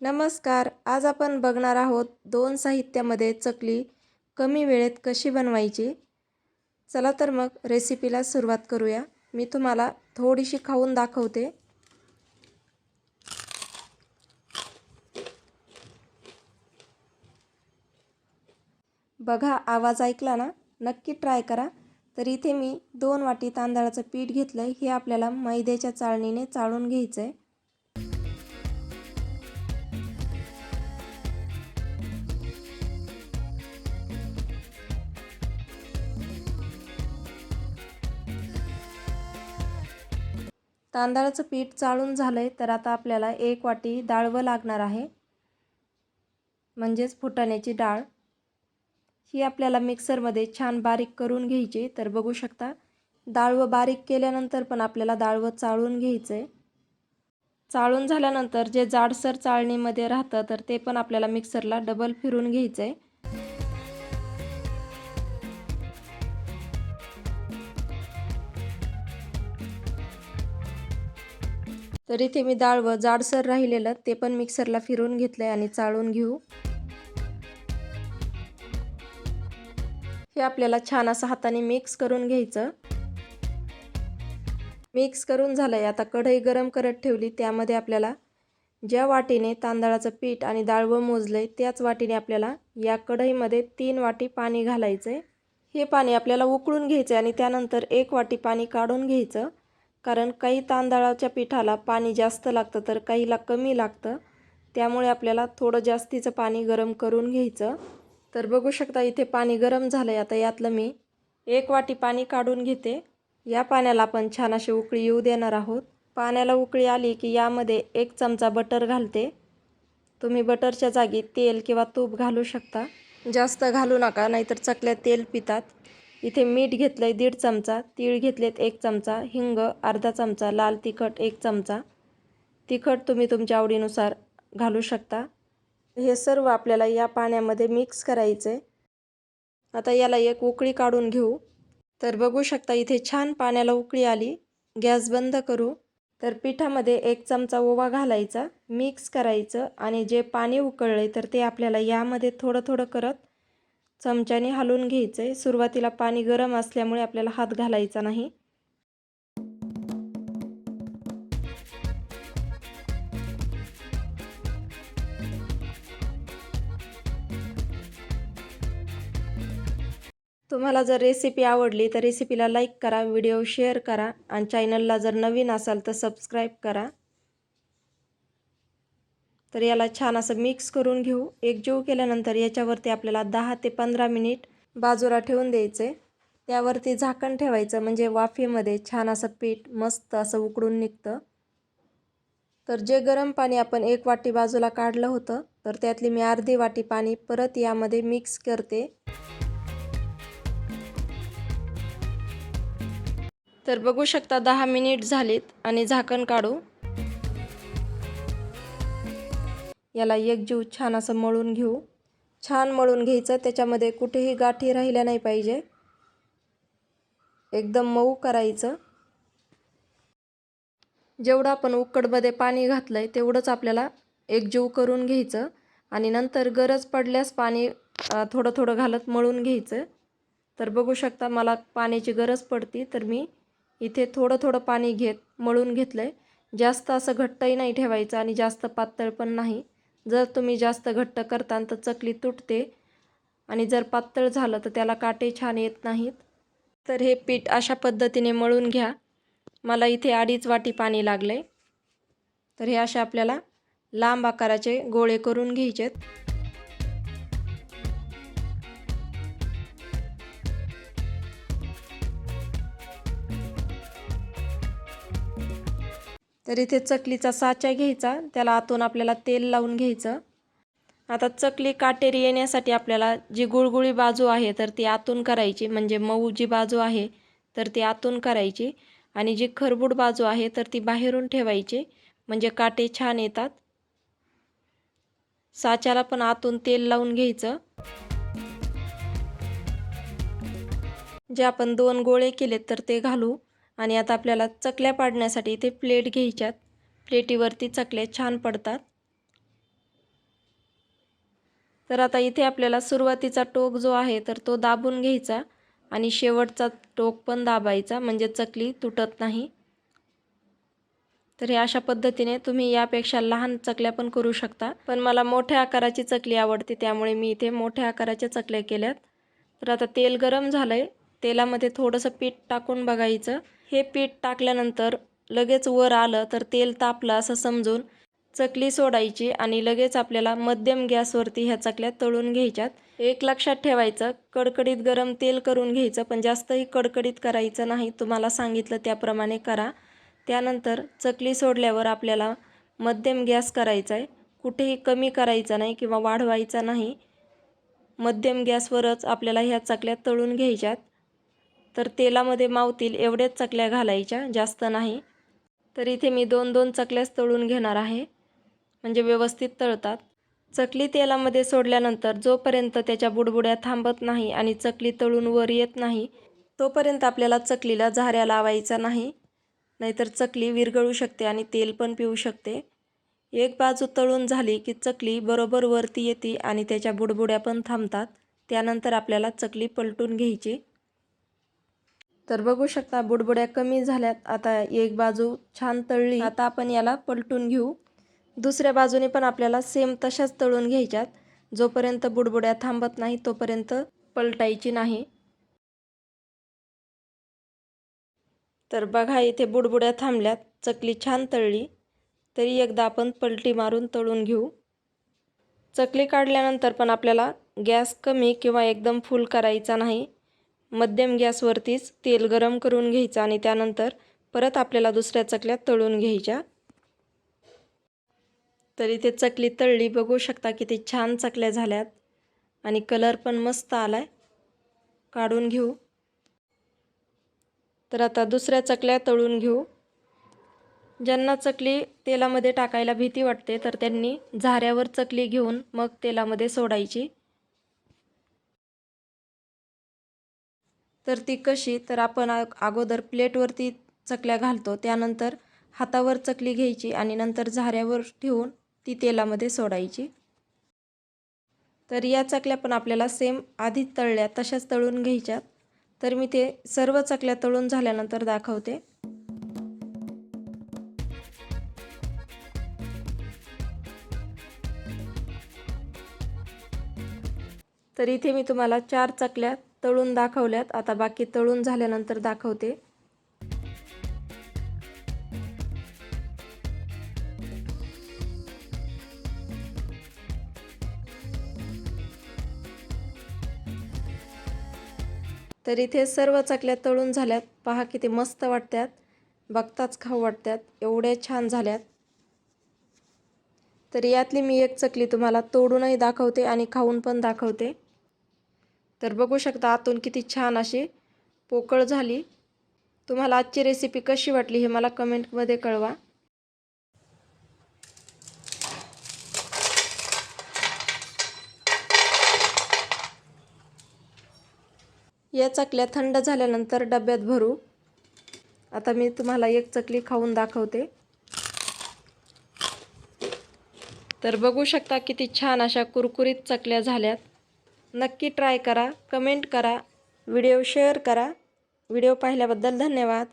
नमस्कार. आज आपण बघणार आहोत दोन साहित्यामध्ये चकली कमी वेळेत कशी बनवायची? चला तर मग रेसिपीला सुरुवात करूया. मी तुम्हाला थोडीशी खाऊन दाखवते. बघा आवाज ऐकला ना? नक्की ट्राय करा. तर इथे मी दोन वाटी तांदळाचं पीठ घेतलं आहे हे आपल्याला मैद्याच्या चाळणीने चाळून घ्यायचं आहे तांदळाचं पीठ चाळून झालं आहे तर आता आपल्याला एक वाटी डाळवं लागणार आहे. म्हणजेच फुटाण्याची डाळ. ही आपल्याला मिक्सरमध्ये छान बारीक करून घ्यायची तर बघू शकता. डाळवं बारीक केल्यानंतर पण आपल्याला डाळवं चाळून घ्यायचं आहे चाळून झाल्यानंतर जे जाडसर चाळणीमध्ये राहतं तर ते पण आपल्याला मिक्सरला डबल फिरून घ्यायचं आहे तर इथे मी डाळ व जाडसर राहिलेलं ते पण मिक्सरला फिरून घेतलं आहे आणि चाळून घेऊ. हे आपल्याला छान असं हाताने मिक्स करून घ्यायचं. मिक्स करून झालं आहे आता कढई गरम करत ठेवली. त्यामध्ये आपल्याला ज्या वाटीने तांदळाचं पीठ आणि डाळवं मोजलं आहे त्याच वाटीने आपल्याला या कढईमध्ये तीन वाटी पाणी घालायचं आहे हे पाणी आपल्याला उकळून घ्यायचं आहे आणि त्यानंतर एक वाटी पाणी काढून घ्यायचं. कारण काही तांदळाच्या पिठाला पाणी जास्त लागतं तर काहीला कमी लागतं. त्यामुळे आपल्याला थोडं जास्तीचं पाणी गरम करून घ्यायचं. तर बघू शकता इथे पाणी गरम झालं आहे आता यातलं मी एक वाटी पाणी काढून घेते. या पाण्याला आपण छान अशी उकळी येऊ देणार आहोत. पाण्याला उकळी आली की यामध्ये एक चमचा बटर घालते. तुम्ही बटरच्या जागी तेल किंवा तूप घालू शकता. जास्त घालू नका नाहीतर चकल्या तेल पितात. इथे मीठ घेतलं आहे दीड चमचा तीळ घेतलेत एक चमचा हिंग अर्धा चमचा लाल तिखट एक चमचा. तिखट तुम्ही तुमच्या आवडीनुसार घालू शकता. हे सर्व आपल्याला या पाण्यामध्ये मिक्स करायचे. आता याला एक उकळी काढून घेऊ. तर बघू शकता इथे छान पाण्याला उकळी आली. गॅस बंद करू. तर पिठामध्ये एक चमचा ओवा घालायचा मिक्स करायचं आणि जे पाणी उकळले तर ते आपल्याला यामध्ये थोडं थोडं करत चमच्याने हलवून घ्यायचं आहे सुरुवातीला पाणी गरम असल्यामुळे आपल्याला हात घालायचा नाही. तुम्हाला जर रेसिपी आवडली तर रेसिपीला लाईक करा व्हिडिओ शेअर करा आणि चॅनलला जर नवीन असाल तर सबस्क्राईब करा. तर याला छान असं मिक्स करून घेऊ. एकजीव केल्यानंतर याच्यावरती आपल्याला दहा ते पंधरा मिनिट बाजूला ठेवून द्यायचे. त्यावरती झाकण ठेवायचं म्हणजे वाफेमध्ये छान असं पीठ मस्त असं उकडून निघतं. तर जे गरम पाणी आपण एक वाटी बाजूला काढलं होतं तर त्यातली मी अर्धी वाटी पाणी परत यामध्ये मिक्स करते. तर बघू शकता दहा मिनिट झालीत आणि झाकण काढू. याला एकजीव छान असं मळून घेऊ. छान मळून घ्यायचं त्याच्यामध्ये कुठेही गाठी राहिल्या नाही पाहिजे. एकदम मऊ करायचं. जेवढं आपण उकडमध्ये पाणी घातलं आहे तेवढंच आपल्याला एकजीव करून घ्यायचं. आणि नंतर गरज पडल्यास पाणी थोडं थोडं घालत मळून घ्यायचं. तर बघू शकता मला पाण्याची गरज पडती तर मी इथे थोडं थोडं पाणी घेत मळून घेतलं आहे जास्त असं घट्टही नाही ठेवायचं आणि जास्त पातळ पण नाही. जर तुम्ही जास्त घट्ट करता तर चकली तुटते आणि जर पातळ झालं तर त्याला काटे छान येत नाहीत. तर हे पीठ अशा पद्धतीने मळून घ्या. मला इथे अडीच वाटी पाणी लागलं आहे तर हे असे आपल्याला लांब आकाराचे गोळे करून घ्यायचेत. तर इथे चकलीचा साचा घ्यायचा त्याला आतून आपल्याला तेल लावून घ्यायचं. आता चकली काटेरी येण्यासाठी आपल्याला जी गुळगुळी बाजू आहे तर ती आतून करायची म्हणजे मऊ जी बाजू आहे तर ती आतून करायची. आणि जी खरबूड बाजू आहे तर ती बाहेरून ठेवायची म्हणजे काटे छान येतात. साच्याला पण आतून तेल लावून घ्यायचं. जे आपण दोन गोळे केलेत तर ते घालू. आणि आता आपल्याला चकल्या पाडण्यासाठी इथे प्लेट घ्यायच्यात. प्लेटीवरती चकल्या छान पडतात. तर आता इथे आपल्याला सुरुवातीचा टोक जो आहे तर तो दाबून घ्यायचा आणि शेवटचा टोक पण दाबायचा म्हणजे चकली तुटत नाही. तर हे अशा पद्धतीने तुम्ही यापेक्षा लहान चकल्या पण करू शकता. पण मला मोठ्या आकाराची चकली आवडते त्यामुळे मी इथे मोठ्या आकाराच्या चकल्या केल्यात. तर आता तेल गरम झालं आहे तेलामध्ये थोडंसं पीठ टाकून बघायचं. हे पीठ टाकल्यानंतर लगेच वर आलं तर तेल तापलं असं समजून चकली सोडायची आणि लगेच आपल्याला मध्यम गॅसवरती ह्या चकल्या तळून घ्यायच्यात. एक लक्षात ठेवायचं कडकडीत गरम तेल करून घ्यायचं पण जास्तही कडकडीत करायचं नाही तुम्हाला सांगितलं त्याप्रमाणे करा. त्यानंतर चकली सोडल्यावर आपल्याला मध्यम गॅस करायचा आहे कुठेही कमी करायचा नाही किंवा वाढवायचा नाही. मध्यम गॅसवरच आपल्याला ह्या चकल्या तळून घ्यायच्यात. तर तेलामध्ये मावतील एवढ्याच चकल्या घालायच्या जास्त नाही. तर इथे मी दोन दोन चकल्याच तळून घेणार आहे. म्हणजे व्यवस्थित तळतात. चकली तेलामध्ये सोडल्यानंतर जोपर्यंत त्याच्या बुडबुड्या थांबत नाही आणि चकली तळून वर येत नाही तोपर्यंत आपल्याला चकलीला झाऱ्या लावायचा नाही. नाहीतर चकली विरघळू शकते आणि तेल पण पिऊ शकते. एक बाजू तळून झाली की चकली बरोबर वरती येते आणि त्याच्या बुडबुड्या पण थांबतात. त्यानंतर आपल्याला चकली पलटून घ्यायची. तर बघू शकता बुडबुड्या कमी झाल्यात. आता एक बाजू छान तळली. आता आपण याला पलटून घेऊ. दुसऱ्या बाजूने पण आपल्याला सेम तशाच तळून घ्यायच्यात. जोपर्यंत बुडबुड्या थांबत नाही तोपर्यंत पलटायची नाही. तर बघा इथे बुडबुड्या थांबल्यात. चकली छान तळली. तरी एकदा आपण पलटी मारून तळून घेऊ. चकली काढल्यानंतर पण आपल्याला गॅस कमी किंवा एकदम फुल करायचा नाही. मध्यम गॅसवरतीच तेल गरम करून घ्यायचं आणि त्यानंतर परत आपल्याला दुसऱ्या चकल्या तळून घ्यायच्या. तर इथे चकली तळली बघू शकता किती छान चकल्या झाल्यात. आणि कलर पण मस्त आला आहे काढून घेऊ. तर आता दुसऱ्या चकल्या तळून घेऊ. ज्यांना चकली तेलामध्ये टाकायला भीती वाटते तर त्यांनी झाऱ्यावर चकली घेऊन मग तेलामध्ये सोडायची. तर ती कशी? तर आपण अगोदर प्लेटवरती चकल्या घालतो. त्यानंतर हातावर चकली घ्यायची आणि नंतर झाऱ्यावर ठेवून ती तेलामध्ये सोडायची. तर या चकल्या पण आपल्याला सेम आधी तळल्या तशाच तळून घ्यायच्यात तर मी ते सर्व चकल्या तळून झाल्यानंतर दाखवते. तर इथे मी तुम्हाला चार चकल्या तळून दाखवल्यात. आता बाकी तळून झाल्यानंतर दाखवते. तर इथे सर्व चकल्या तळून झाल्यात. पहा किती मस्त वाटतात बघताच खाऊ वाटतात एवढ्या छान झाल्यात. तर यातली मी एक चकली तुम्हाला तोडूनही दाखवते आणि खाऊन पण दाखवते. तर बघू शकता आतून किती छान अशी पोकळ झाली. तुम्हाला आजची रेसिपी कशी वाटली हे मला कमेंटमध्ये कळवा. या चकल्या थंड झाल्यानंतर डब्यात भरू. आता मी तुम्हाला एक चकली खाऊन दाखवते. तर बघू शकता किती छान अशा कुरकुरीत चकल्या झाल्यात. नक्की ट्राय करा कमेंट करा व्हिडिओ शेअर करा. व्हिडिओ पाहिल्याबद्दल धन्यवाद.